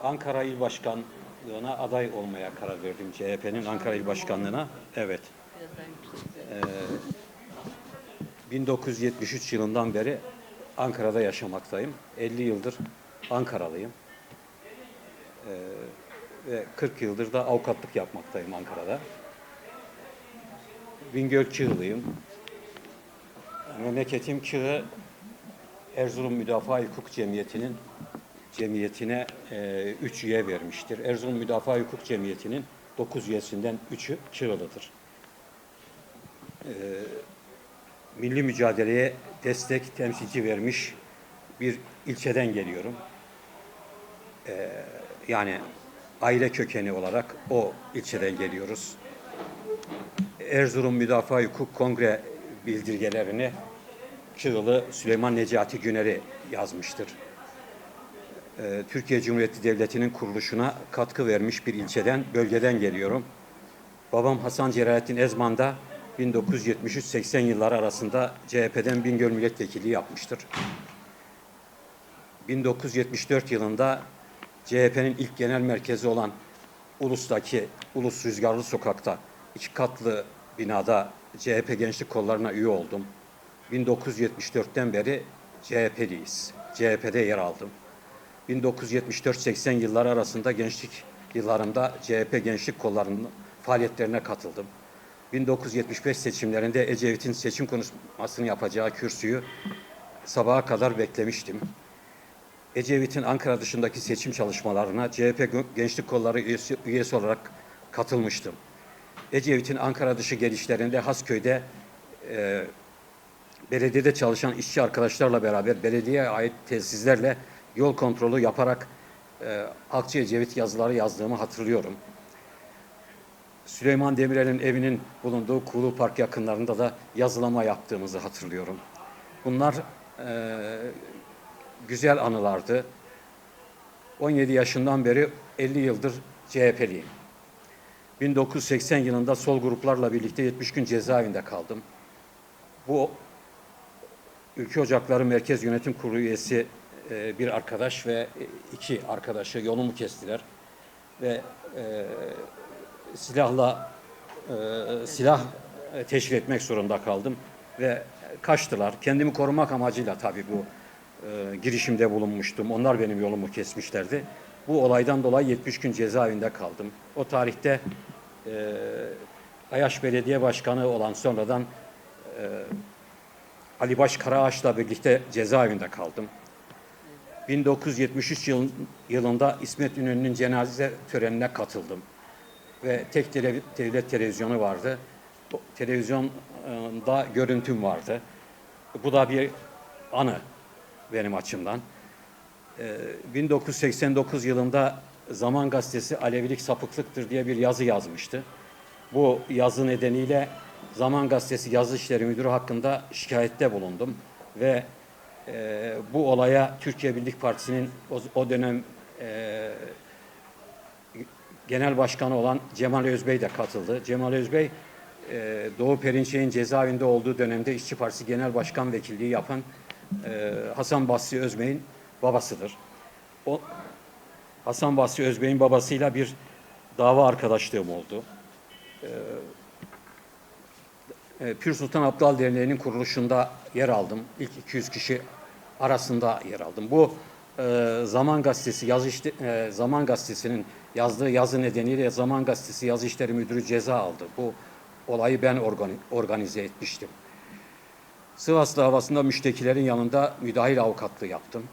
Ankara İl Başkanlığı'na aday olmaya karar verdim. CHP'nin Ankara İl Başkanlığı'na. Evet. Ee, 1973 yılından beri Ankara'da yaşamaktayım. 50 yıldır Ankaralıyım. Ee, ve 40 yıldır da avukatlık yapmaktayım Ankara'da. Bingöl Çığlıyım. Memleketim Çığ, Erzurum Müdafaa Hukuk Cemiyeti'nin cemiyetine 3 üye vermiştir. Erzurum Müdafaa Hukuk Cemiyeti'nin 9 üyesinden 3'ü Çığlı'dır. milli mücadeleye destek temsilci vermiş bir ilçeden geliyorum. Ee, yani aile kökeni olarak o ilçeden geliyoruz. Erzurum Müdafaa Hukuk Kongre bildirgelerini Çığlı Süleyman Necati Güner'i yazmıştır. Ee, Türkiye Cumhuriyeti Devleti'nin kuruluşuna katkı vermiş bir ilçeden, bölgeden geliyorum. Babam Hasan Celalettin Ezman'da 1973-80 yılları arasında CHP'den Bingöl Milletvekilliği yapmıştır. 1974 yılında CHP'nin ilk genel merkezi olan Ulus'taki Ulus Rüzgarlı Sokak'ta iki katlı binada CHP gençlik kollarına üye oldum. 1974'ten beri CHP'liyiz. CHP'de yer aldım. 1974-80 yılları arasında gençlik yıllarımda CHP gençlik kollarının faaliyetlerine katıldım. 1975 seçimlerinde Ecevit'in seçim konuşmasını yapacağı kürsüyü sabaha kadar beklemiştim. Ecevit'in Ankara dışındaki seçim çalışmalarına CHP Gençlik Kolları üyesi, üyesi olarak katılmıştım. Ecevit'in Ankara dışı gelişlerinde Hasköy'de e, belediyede çalışan işçi arkadaşlarla beraber belediyeye ait tesislerle yol kontrolü yaparak e, Akçı Ecevit yazıları yazdığımı hatırlıyorum. Süleyman Demirel'in evinin bulunduğu Kulu Park yakınlarında da yazılama yaptığımızı hatırlıyorum. Bunlar e, güzel anılardı. 17 yaşından beri 50 yıldır CHP'liyim. 1980 yılında sol gruplarla birlikte 70 gün cezaevinde kaldım. Bu Ülke Ocakları Merkez Yönetim Kurulu üyesi e, bir arkadaş ve iki arkadaşı yolumu kestiler. Ve e, silahla e, silah e, teşkil etmek zorunda kaldım ve kaçtılar. Kendimi korumak amacıyla tabii bu e, girişimde bulunmuştum. Onlar benim yolumu kesmişlerdi. Bu olaydan dolayı 70 gün cezaevinde kaldım. O tarihte e, Ayaş Belediye Başkanı olan sonradan e, Ali Baş Karaağaç'la birlikte cezaevinde kaldım. 1973 yıl, yılında İsmet İnönü'nün cenaze törenine katıldım. Ve tek tele, devlet televizyonu vardı. Televizyonda görüntüm vardı. Bu da bir anı benim açımdan. Ee, 1989 yılında Zaman Gazetesi Alevilik sapıklıktır diye bir yazı yazmıştı. Bu yazı nedeniyle Zaman Gazetesi yazı işleri müdürü hakkında şikayette bulundum ve e, bu olaya Türkiye Birlik Partisi'nin o, o dönem e, genel başkanı olan Cemal Özbey de katıldı. Cemal Özbey e, Doğu Perinçek'in cezaevinde olduğu dönemde İşçi Partisi Genel Başkan Vekilliği yapan e, Hasan Basri Özbey'in babasıdır. O Hasan Basri Özbey'in babasıyla bir dava arkadaşlığım oldu. E, Pür Sultan Abdal Derneği'nin kuruluşunda yer aldım. İlk 200 kişi arasında yer aldım. Bu e, Zaman Gazetesi yazı işte, e, Zaman Gazetesi'nin yazdığı yazı nedeniyle Zaman Gazetesi yazı işleri müdürü ceza aldı. Bu olayı ben organi, organize etmiştim. Sivas davasında müştekilerin yanında müdahil avukatlığı yaptım.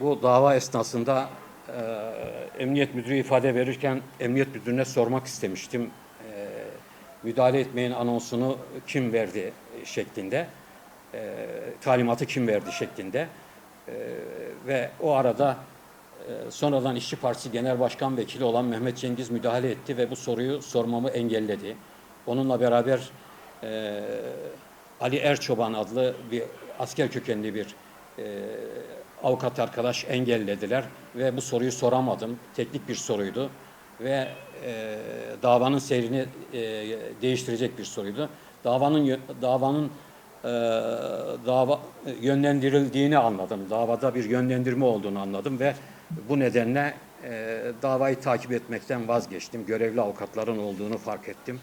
Bu dava esnasında e, emniyet müdürü ifade verirken emniyet müdürüne sormak istemiştim. Müdahale etmeyin anonsunu kim verdi şeklinde, e, talimatı kim verdi şeklinde. E, ve o arada e, sonradan İşçi Partisi Genel Başkan Vekili olan Mehmet Cengiz müdahale etti ve bu soruyu sormamı engelledi. Onunla beraber e, Ali Erçoban adlı bir asker kökenli bir e, avukat arkadaş engellediler ve bu soruyu soramadım. Teknik bir soruydu ve e, davanın seyrini e, değiştirecek bir soruydu. Davanın davanın e, dava yönlendirildiğini anladım. Davada bir yönlendirme olduğunu anladım ve bu nedenle e, davayı takip etmekten vazgeçtim. Görevli avukatların olduğunu fark ettim.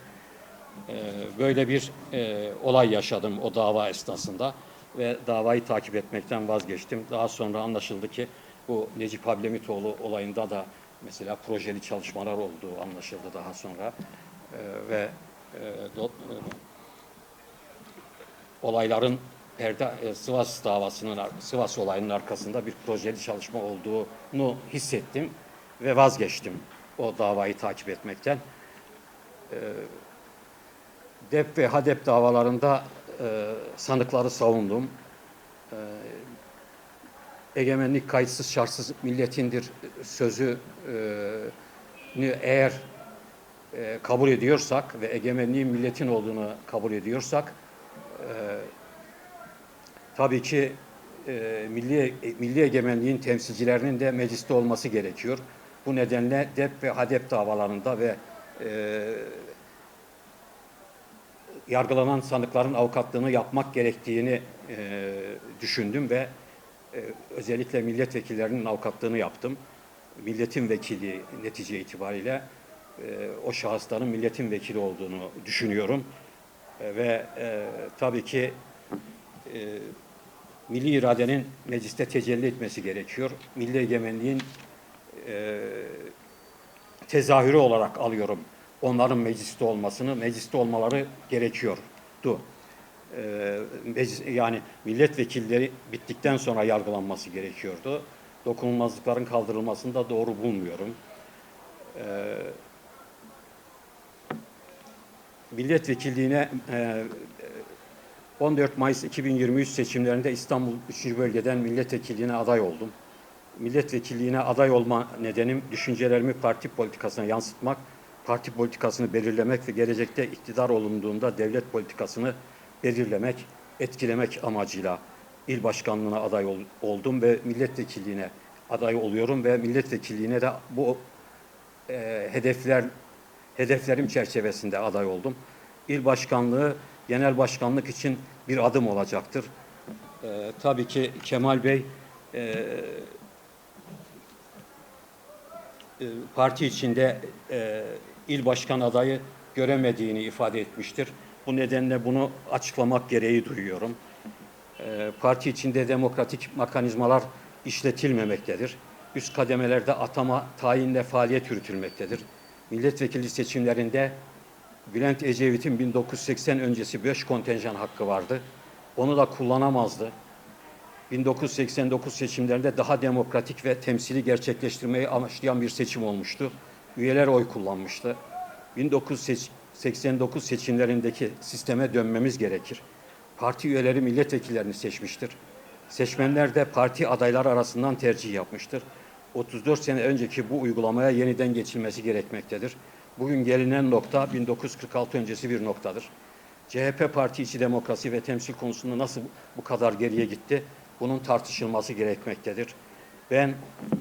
E, böyle bir e, olay yaşadım o dava esnasında ve davayı takip etmekten vazgeçtim. Daha sonra anlaşıldı ki bu Necip Hablemitoğlu olayında da mesela projeli çalışmalar olduğu anlaşıldı daha sonra E, ve e, do- e, olayların perde e, Sivas davasının Sivas olayının arkasında bir projeli çalışma olduğunu hissettim ve vazgeçtim o davayı takip etmekten. E, DEP ve HADEP davalarında e, sanıkları savundum. Egemenlik kayıtsız şartsız milletindir sözü e, eğer e, kabul ediyorsak ve egemenliğin milletin olduğunu kabul ediyorsak e, tabii ki milli milli egemenliğin temsilcilerinin de mecliste olması gerekiyor. Bu nedenle DEP ve HADEP davalarında ve e, yargılanan sanıkların avukatlığını yapmak gerektiğini e, düşündüm ve özellikle milletvekillerinin avukatlığını yaptım. Milletin vekili netice itibariyle e, o şahısların milletin vekili olduğunu düşünüyorum. E, ve e, tabii ki e, milli iradenin mecliste tecelli etmesi gerekiyor. Milli egemenliğin e, tezahürü olarak alıyorum onların mecliste olmasını, mecliste olmaları gerekiyordu. Ee, meclis, yani milletvekilleri bittikten sonra yargılanması gerekiyordu. Dokunulmazlıkların kaldırılmasını da doğru bulmuyorum. Ee, milletvekilliğine e, 14 Mayıs 2023 seçimlerinde İstanbul 3. bölgeden milletvekilliğine aday oldum. Milletvekilliğine aday olma nedenim düşüncelerimi parti politikasına yansıtmak, parti politikasını belirlemek ve gelecekte iktidar olunduğunda devlet politikasını belirlemek, etkilemek amacıyla il başkanlığına aday ol- oldum ve milletvekilliğine aday oluyorum ve milletvekilliğine de bu e, hedefler hedeflerim çerçevesinde aday oldum. İl başkanlığı genel başkanlık için bir adım olacaktır. E, tabii ki Kemal Bey e, e, parti içinde e, il başkan adayı göremediğini ifade etmiştir. Bu nedenle bunu açıklamak gereği duyuyorum. E, parti içinde demokratik mekanizmalar işletilmemektedir. Üst kademelerde atama, tayinle faaliyet yürütülmektedir. Milletvekili seçimlerinde Bülent Ecevit'in 1980 öncesi 5 kontenjan hakkı vardı. Onu da kullanamazdı. 1989 seçimlerinde daha demokratik ve temsili gerçekleştirmeyi amaçlayan bir seçim olmuştu. Üyeler oy kullanmıştı. 1989 seçimlerindeki sisteme dönmemiz gerekir. Parti üyeleri milletvekillerini seçmiştir. Seçmenler de parti adayları arasından tercih yapmıştır. 34 sene önceki bu uygulamaya yeniden geçilmesi gerekmektedir. Bugün gelinen nokta 1946 öncesi bir noktadır. CHP parti içi demokrasi ve temsil konusunda nasıl bu kadar geriye gitti? Bunun tartışılması gerekmektedir. Ben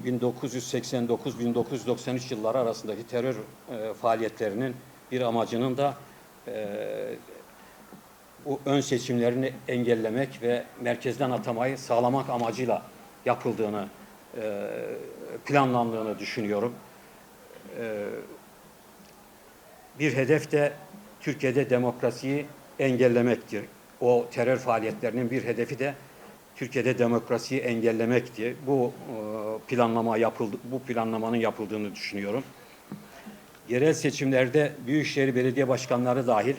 1989-1993 yılları arasındaki terör e, faaliyetlerinin bir amacının da e, bu ön seçimlerini engellemek ve merkezden atamayı sağlamak amacıyla yapıldığını, e, planlandığını düşünüyorum. E, bir hedef de Türkiye'de demokrasiyi engellemektir. O terör faaliyetlerinin bir hedefi de Türkiye'de demokrasiyi engellemekti. Bu e, planlama yapıldı, bu planlamanın yapıldığını düşünüyorum. Yerel seçimlerde Büyükşehir Belediye Başkanları dahil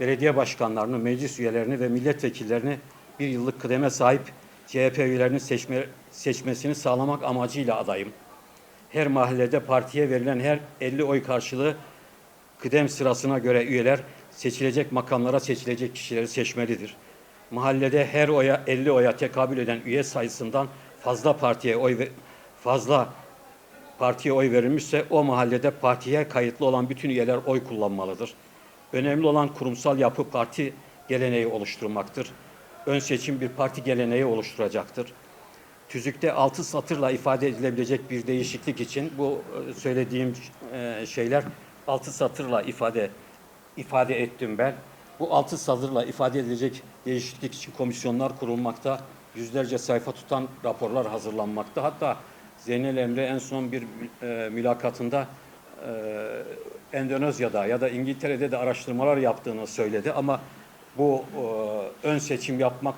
belediye başkanlarını, meclis üyelerini ve milletvekillerini bir yıllık kıdeme sahip CHP üyelerini seçme, seçmesini sağlamak amacıyla adayım. Her mahallede partiye verilen her 50 oy karşılığı kıdem sırasına göre üyeler seçilecek makamlara seçilecek kişileri seçmelidir. Mahallede her oya 50 oya tekabül eden üye sayısından fazla partiye oy ve fazla partiye oy verilmişse o mahallede partiye kayıtlı olan bütün üyeler oy kullanmalıdır. Önemli olan kurumsal yapı parti geleneği oluşturmaktır. Ön seçim bir parti geleneği oluşturacaktır. Tüzükte altı satırla ifade edilebilecek bir değişiklik için bu e, söylediğim e, şeyler altı satırla ifade ifade ettim ben. Bu altı satırla ifade edilecek değişiklik için komisyonlar kurulmakta, yüzlerce sayfa tutan raporlar hazırlanmakta. Hatta Zeynel Emre en son bir e, mülakatında e, Endonezya'da ya da İngiltere'de de araştırmalar yaptığını söyledi ama bu e, ön seçim yapmak,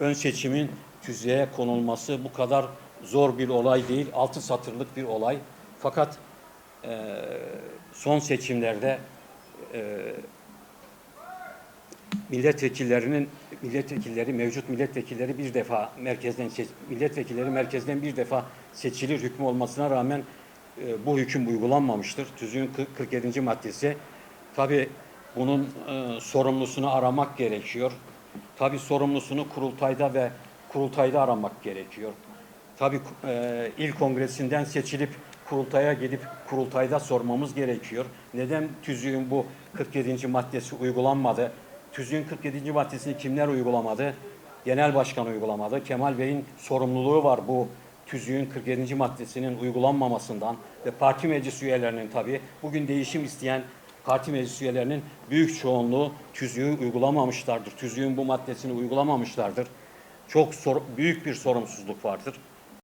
ön seçimin tüzüğe konulması bu kadar zor bir olay değil. Altı satırlık bir olay. Fakat e, son seçimlerde e, milletvekillerinin milletvekilleri mevcut milletvekilleri bir defa merkezden seç, milletvekilleri merkezden bir defa seçilir hükmü olmasına rağmen e, bu hüküm uygulanmamıştır. Tüzüğün 40 47. maddesi. Tabi bunun e, sorumlusunu aramak gerekiyor. Tabi sorumlusunu kurultayda ve kurultayda aramak gerekiyor. Tabii e, il kongresinden seçilip kurultaya gidip kurultayda sormamız gerekiyor. Neden tüzüğün bu 47. maddesi uygulanmadı? Tüzüğün 47. maddesini kimler uygulamadı? Genel başkan uygulamadı. Kemal Bey'in sorumluluğu var bu tüzüğün 47. maddesinin uygulanmamasından ve parti meclis üyelerinin tabii bugün değişim isteyen parti meclis üyelerinin büyük çoğunluğu tüzüğü uygulamamışlardır. Tüzüğün bu maddesini uygulamamışlardır. Çok büyük bir sorumsuzluk vardır.